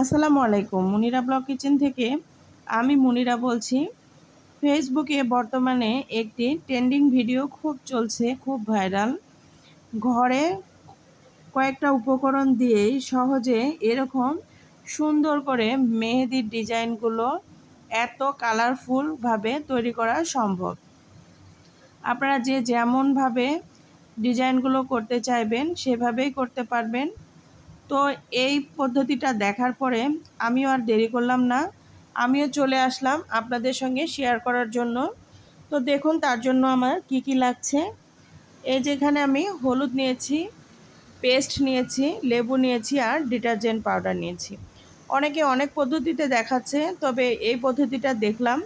আসসালামু আলাইকুম, মুনিরা blog kitchen থেকে আমি মুনিরা বলছি, ফেসবুকে বর্তমানে একটি ট্রেন্ডিং ভিডিও খুব চলছে, খুব ভাইরাল। ঘরে কয়েকটা উপকরণ দিয়েই সহজে এরকম সুন্দর করে মেহেদির ডিজাইনগুলো এত কালারফুলভাবে তৈরি করা সম্ভব। আপনারা যে যেমনভাবে ডিজাইনগুলো করতে চাইবেন, সেভাবেই করতে পারবেন। তো এই পদ্ধতিটা দেখার পরে আমিও আর দেরি করলাম না। আমিও চলে আসলাম আপনাদের সঙ্গে শেয়ার করার জন্য। তো দেখুন তার জন্য আমার কি কি লাগছে। এই যেখানে আমি হলুদ নিয়েছি পেস্ট নিয়েছি, লেবু নিয়েছি আর ডিটারজেন্ট পাউডার নিয়েছি। অনেকে অনেক পদ্ধতিতে দেখাচ্ছে, তবে এই পদ্ধতিটা দেখলাম।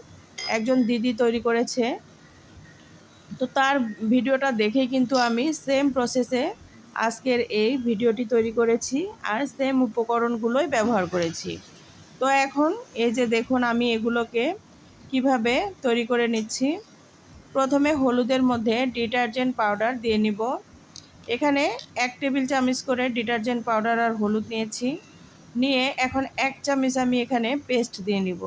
একজন দিদি তৈরি করেছে। তো তার ভিডিওটা দেখেই কিন্তু আমি সেম প্রসেসে আজকের এই ভিডিওটি তৈরি করেছি আর সেম উপকরণগুলোই ব্যবহার করেছি। তো এখন এই যে দেখুন আমি এগুলোকে কীভাবে তৈরি করে নিচ্ছি। প্রথমে হলুদের মধ্যে ডিটারজেন্ট পাউডার দিয়ে নিব। এখানে এক টেবিল চামচ করে ডিটারজেন্ট পাউডার আর হলুদ নিয়েছি। নিয়ে এখন এক চামচ আমি এখানে পেস্ট দিয়ে নিব।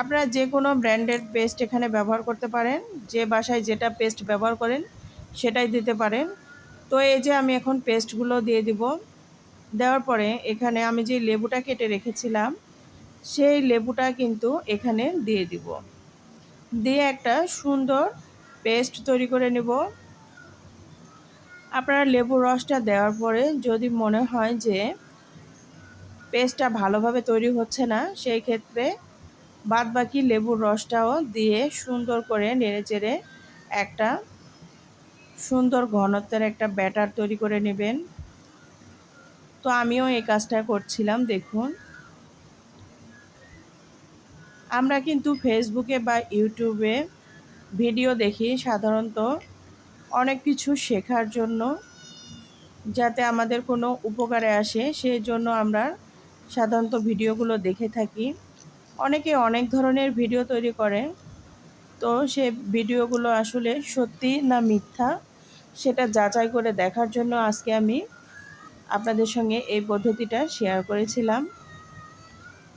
আপনারা যে কোনো ব্র্যান্ডের পেস্ট এখানে ব্যবহার করতে পারেন। যে বাসায় যেটা পেস্ট ব্যবহার করেন সেটাই দিতে পারেন। তো এই যে আমি এখন পেস্টগুলো দিয়ে দিব। দেওয়ার পরে এখানে আমি যে লেবুটা কেটে রেখেছিলাম, সেই লেবুটা কিন্তু এখানে দিয়ে দিব। দিয়ে একটা সুন্দর পেস্ট তৈরি করে নেব। আপনারা লেবুর রসটা দেওয়ার পরে যদি মনে হয় যে পেস্টটা ভালোভাবে তৈরি হচ্ছে না, সেই ক্ষেত্রে বাদ বাকি লেবুর রসটাও দিয়ে সুন্দর করে নেড়ে চেড়ে একটা সুন্দর ঘনত্বের একটা ব্যাটার তৈরি করে নেবেন। তো আমিও এই কাজটা করছিলাম, দেখুন। আমরা কিন্তু ফেসবুকে বা ইউটিউবে ভিডিও দেখি সাধারণত অনেক কিছু শেখার জন্য, যাতে আমাদের কোনো উপকারে আসে। সেই জন্য আমরা সাধারণত ভিডিওগুলো দেখে থাকি। অনেকে অনেক ধরনের ভিডিও তৈরি করে, তো সে ভিডিওগুলো আসলে সত্যি না মিথ্যা? সেটা যাচাই করে দেখার জন্য আজকে আমি আপনাদের সঙ্গে এই পদ্ধতিটা শেয়ার করেছিলাম।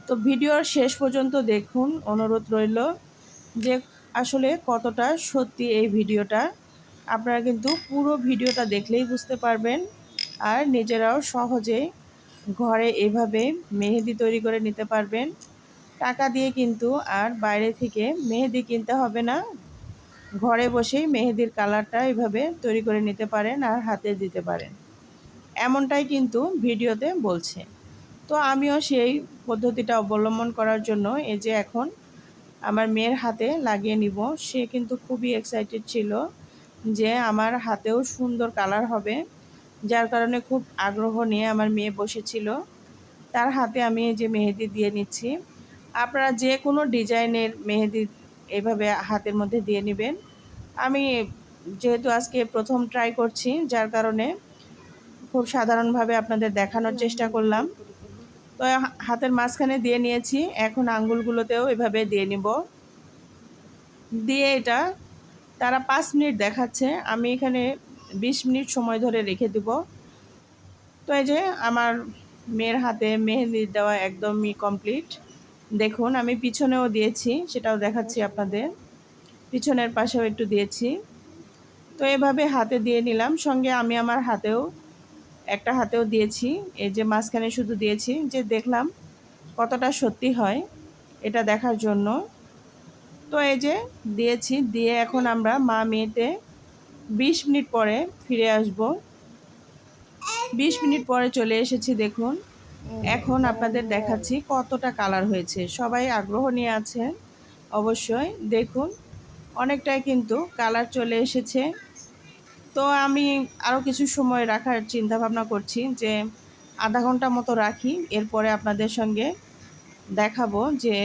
তো ভিডিওর শেষ পর্যন্ত দেখুন, অনুরোধ রইল যে আসলে কতটা সত্যি এই ভিডিওটা। আপনারা কিন্তু পুরো ভিডিওটা দেখলেই বুঝতে পারবেন আর নিজেরাও সহজে ঘরে এভাবে মেহেদি তৈরি করে নিতে পারবেন। টাকা দিয়ে কিন্তু আর বাইরে থেকে মেহেদি কিনতে হবে না ঘরে বসেই মেহেদির কালারটা এভাবে তৈরি করে নিতে পারেন আর হাতে দিতে পারেন। এমনটাই কিন্তু ভিডিওতে বলছে। তো আমিও সেই পদ্ধতিটা অবলম্বন করার জন্য এই যে এখন আমার মেয়ের হাতে লাগিয়ে নিব, সে কিন্তু খুবই এক্সাইটেড ছিল যে আমার হাতেও সুন্দর কালার হবে, যার কারণে খুব আগ্রহ নিয়ে আমার মেয়ে বসেছিল। তার হাতে আমি এই যে মেহেদি দিয়ে নিচ্ছি। আপনারা যে কোনো ডিজাইনের মেহেদি এভাবে হাতের মধ্যে দিয়ে নেবেন। আমি যেহেতু আজকে প্রথম ট্রাই করছি, যার কারণে খুব সাধারণভাবে আপনাদের দেখানোর চেষ্টা করলাম। তো হাতের মাঝখানে দিয়ে নিয়েছি, এখন আঙ্গুলগুলোতেও এভাবে দিয়ে নিব। দিয়ে এটা তারা পাঁচ মিনিট দেখাচ্ছে, আমি এখানে বিশ মিনিট সময় ধরে রেখে দেব। তো এই যে আমার মেয়ের হাতে মেহেদি দেওয়া একদমই কমপ্লিট দেখুন, আমি পিছনেও দিয়েছি, সেটাও দেখাচ্ছি আপনাদের। পিছনের পাশেও একটু দিয়েছি। তো এভাবে হাতে দিয়ে নিলাম। সঙ্গে আমি আমার হাতেও, একটা হাতেও দিয়েছি। এই যে মাঝখানে শুধু দিয়েছি, যে দেখলাম কতটা সত্যি হয় এটা দেখার জন্য। তো এই যে দিয়েছি, দিয়ে এখন আমরা মা মেয়েতে বিশ মিনিট পরে ফিরে আসব। বিশ মিনিট পরে চলে এসেছি, দেখুন। এখন আপনাদের দেখাচ্ছি কতটা কালার হয়েছে। সবাই আগ্রহ নিয়ে আছেন, অবশ্যই দেখুন। অনেকটাই কিন্তু কালার চলে এসেছে। তো আমি আরও কিছু সময় রাখার চিন্তা ভাবনা করছি যে আধা ঘণ্টা মতো রাখি, এরপরে আপনাদের সঙ্গে দেখাবো যে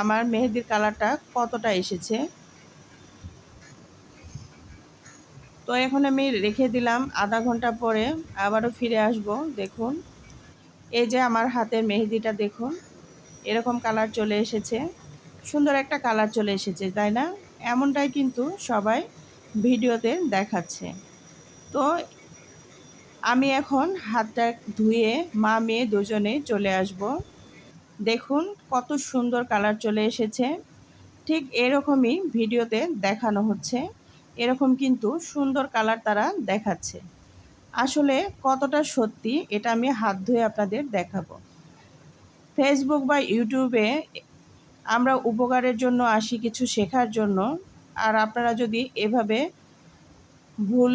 আমার মেহেদির কালারটা কতটা এসেছে। তো এখন আমি রেখে দিলাম, আধা ঘণ্টা পরে আবারও ফিরে আসব, দেখুন। এই যে আমার হাতের মেহেদিটা দেখুন, এরকম কালার চলে এসেছে। সুন্দর একটা কালার চলে এসেছে, তাই না? এমনটাই কিন্তু সবাই ভিডিওতে দেখাচ্ছে। তো আমি এখন হাতটা ধুয়ে মা মেয়ে দুজনে চলে আসব। দেখুন কত সুন্দর কালার চলে এসেছে। ঠিক এরকমই ভিডিওতে দেখানো হচ্ছে। এরকম কিন্তু সুন্দর কালার তারা দেখাচ্ছে। আসলে কতটা সত্যি এটা আমি হাত ধুয়ে আপনাদের দেখাবো। ফেসবুক বা ইউটিউবে আমরা উপকারের জন্য আসি, কিছু শেখার জন্য। আর আপনারা যদি এভাবে ভুল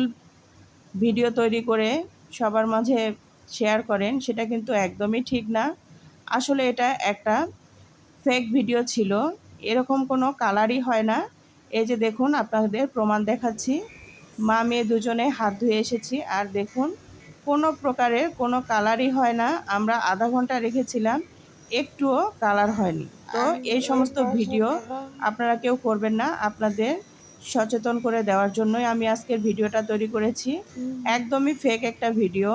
ভিডিও তৈরি করে সবার মাঝে শেয়ার করেন, সেটা কিন্তু একদমই ঠিক না। আসলে এটা একটা ফেক ভিডিও ছিল, এরকম কোনো কালারই হয় না। এই যে দেখুন, আপনাদের প্রমাণ দেখাচ্ছি। মা মেয়ে দুজনে হাত ধুয়ে এসেছি। আর দেখুন কোনো প্রকারের কোনো কালারই হয় না। আমরা আধা ঘণ্টা রেখেছিলাম একটুও কালার হয়নি। তো এই সমস্ত ভিডিও আপনারা কেউ করবেন না। আপনাদের সচেতন করে দেওয়ার জন্যই আমি আজকের ভিডিওটা তৈরি করেছি। একদমই ফেক একটা ভিডিও।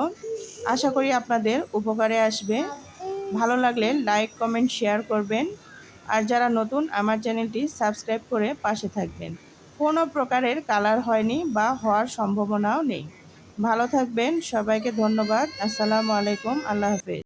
আশা করি আপনাদের উপকারে আসবে। ভালো লাগলে লাইক কমেন্ট শেয়ার করবেন। আর যারা নতুন আমার চ্যানেলটি সাবস্ক্রাইব করে পাশে থাকবেন। কোনো প্রকারের কালার হয়নি বা হওয়ার সম্ভাবনাও নেই। ভালো থাকবেন, সবাইকে ধন্যবাদ। আসসালামু আলাইকুম, আল্লাহ হাফেজ।